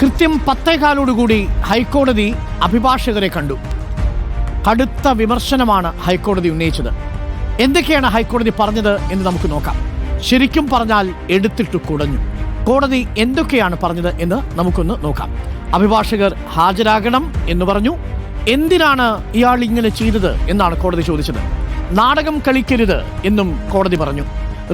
കൃത്യം പത്തേകാലോടുകൂടി ഹൈക്കോടതി അഭിഭാഷകരെ കണ്ടു. കടുത്ത വിമർശനമാണ് ഹൈക്കോടതി ഉന്നയിച്ചത്. എന്തൊക്കെയാണ് ഹൈക്കോടതി പറഞ്ഞത് എന്ന് നമുക്ക് നോക്കാം. ശരിക്കും പറഞ്ഞാൽ എടുത്തിട്ട് കുടഞ്ഞു. കോടതി എന്തൊക്കെയാണ് പറഞ്ഞത് എന്ന് നമുക്കൊന്ന് നോക്കാം. അഭിഭാഷകർ ഹാജരാകണം എന്ന് പറഞ്ഞു. എന്തിനാണ് ഇയാൾ ഇങ്ങനെ ചെയ്തത് എന്നാണ് കോടതി ചോദിച്ചത്. നാടകം കളിക്കരുത് എന്നും കോടതി പറഞ്ഞു.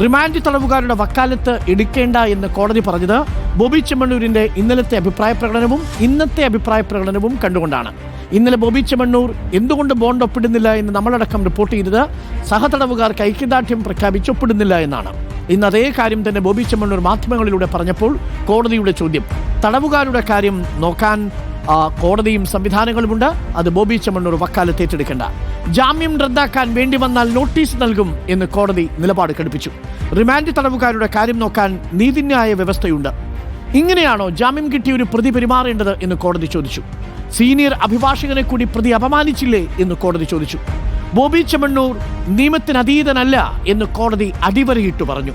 റിമാൻഡ് തടവുകാരുടെ വക്കാലത്ത് എടുക്കേണ്ട എന്ന് കോടതി പറഞ്ഞത് ബോബി ചെമ്മണ്ണൂരിന്റെ ഇന്നലത്തെ അഭിപ്രായ പ്രകടനവും ഇന്നത്തെ അഭിപ്രായ പ്രകടനവും കണ്ടുകൊണ്ടാണ്. ഇന്നലെ ബോബി ചെമ്മണ്ണൂർ എന്തുകൊണ്ട് ബോണ്ട് ഒപ്പിടുന്നില്ല എന്ന് നമ്മളടക്കം റിപ്പോർട്ട് ചെയ്തത് സഹതടവുകാർക്ക് ഐക്യദാർഢ്യം പ്രഖ്യാപിച്ച് ഒപ്പിടുന്നില്ല എന്നാണ്. ഇന്ന് അതേ കാര്യം തന്നെ ബോബി ചെമ്മണ്ണൂർ മാധ്യമങ്ങളിലൂടെ പറഞ്ഞപ്പോൾ കോടതിയുടെ ചോദ്യം. തടവുകാരുടെ കാര്യം നോക്കാൻ കോടതിയും സംവിധാനങ്ങളുമുണ്ട്. അത് ബോബി ചെമ്മണ്ണൂർ വക്കാലത്ത് ഏറ്റെടുക്കേണ്ട. ജാമ്യം റദ്ദാക്കാൻ വേണ്ടി വന്നാൽ നോട്ടീസ് നൽകും എന്ന് കോടതി നിലപാട് ഘടിപ്പിച്ചു. റിമാൻഡ് തടവുകാരുടെ കാര്യം നോക്കാൻ നീതിന്യായ വ്യവസ്ഥയുണ്ട്. ഇങ്ങനെയാണോ ജാമ്യം കിട്ടിയ ഒരു പ്രതി പെരുമാറേണ്ടത് എന്ന് കോടതി ചോദിച്ചു. സീനിയർ അഭിഭാഷകനെ കൂടി പ്രതി അപമാനിച്ചില്ലേ എന്ന് കോടതി ചോദിച്ചു. ബോബി ചെമ്മണ്ണൂർ നിയമത്തിനതീതനല്ല എന്ന് കോടതി അടിവരയിട്ടു പറഞ്ഞു.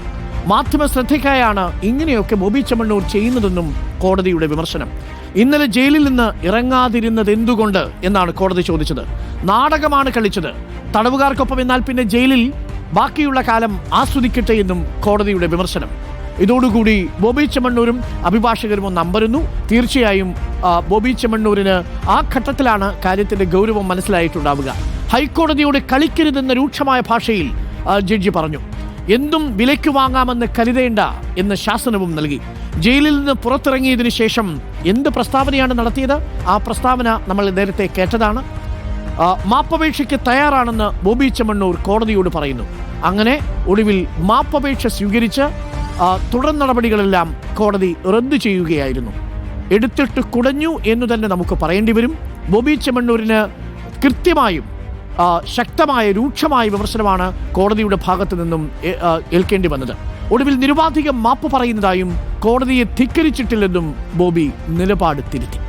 മാധ്യമ ശ്രദ്ധയ്ക്കായാണ് ഇങ്ങനെയൊക്കെ ബോബി ചെമ്മണ്ണൂർ ചെയ്യുന്നതെന്നും കോടതിയുടെ വിമർശനം. ഇന്നലെ ജയിലിൽ നിന്ന് ഇറങ്ങാതിരുന്നത് എന്തുകൊണ്ട് എന്നാണ് കോടതി ചോദിച്ചത്. നാടകമാണ് കളിച്ചത്. തടവുകാർക്കൊപ്പം എന്നാൽ പിന്നെ ജയിലിൽ ബാക്കിയുള്ള കാലം ആസ്വദിക്കട്ടെ എന്നും കോടതിയുടെ വിമർശനം. ഇതോടുകൂടി ബോബി ചെമ്മണ്ണൂരും അഭിഭാഷകരും ഒന്ന് അമ്പരുന്നു. തീർച്ചയായും ബോബി ചെമ്മണ്ണൂരിന് ആ ഘട്ടത്തിലാണ് കാര്യത്തിന്റെ ഗൗരവം മനസ്സിലായിട്ടുണ്ടാവുക. ഹൈക്കോടതിയോട് കളിക്കരുതെന്ന രൂക്ഷമായ ഭാഷയിൽ ജഡ്ജി പറഞ്ഞു. എന്തും വിലയ്ക്ക് വാങ്ങാമെന്ന് കരുതേണ്ട എന്ന ശാസനവും നൽകി. ജയിലിൽ നിന്ന് പുറത്തിറങ്ങിയതിനു ശേഷം എന്ത് പ്രസ്താവനയാണ് നടത്തിയത്? ആ പ്രസ്താവന നമ്മൾ നേരത്തെ കേട്ടതാണ്. മാപ്പപേക്ഷയ്ക്ക് തയ്യാറാണെന്ന് ബോബി ചെമ്മണ്ണൂർ കോടതിയോട് പറയുന്നു. അങ്ങനെ ഒടുവിൽ മാപ്പപേക്ഷ സ്വീകരിച്ച് തുടർ നടപടികളെല്ലാം കോടതി റദ്ദു ചെയ്യുകയായിരുന്നു. എടുത്തിട്ട് കുടഞ്ഞു എന്ന് തന്നെ നമുക്ക് പറയേണ്ടി വരും. ബോബി ചെമ്മണ്ണൂരിന് കൃത്യമായും ശക്തമായ രൂക്ഷമായ വിമർശനമാണ് കോടതിയുടെ ഭാഗത്തു നിന്നും ഏൽക്കേണ്ടി വന്നത്. ഒടുവിൽ നിരുപാധികം മാപ്പ് പറയുന്നതായും കോടതിയെ ധിക്കരിച്ചിട്ടില്ലെന്നും ബോബി നിലപാട് തിരുത്തി.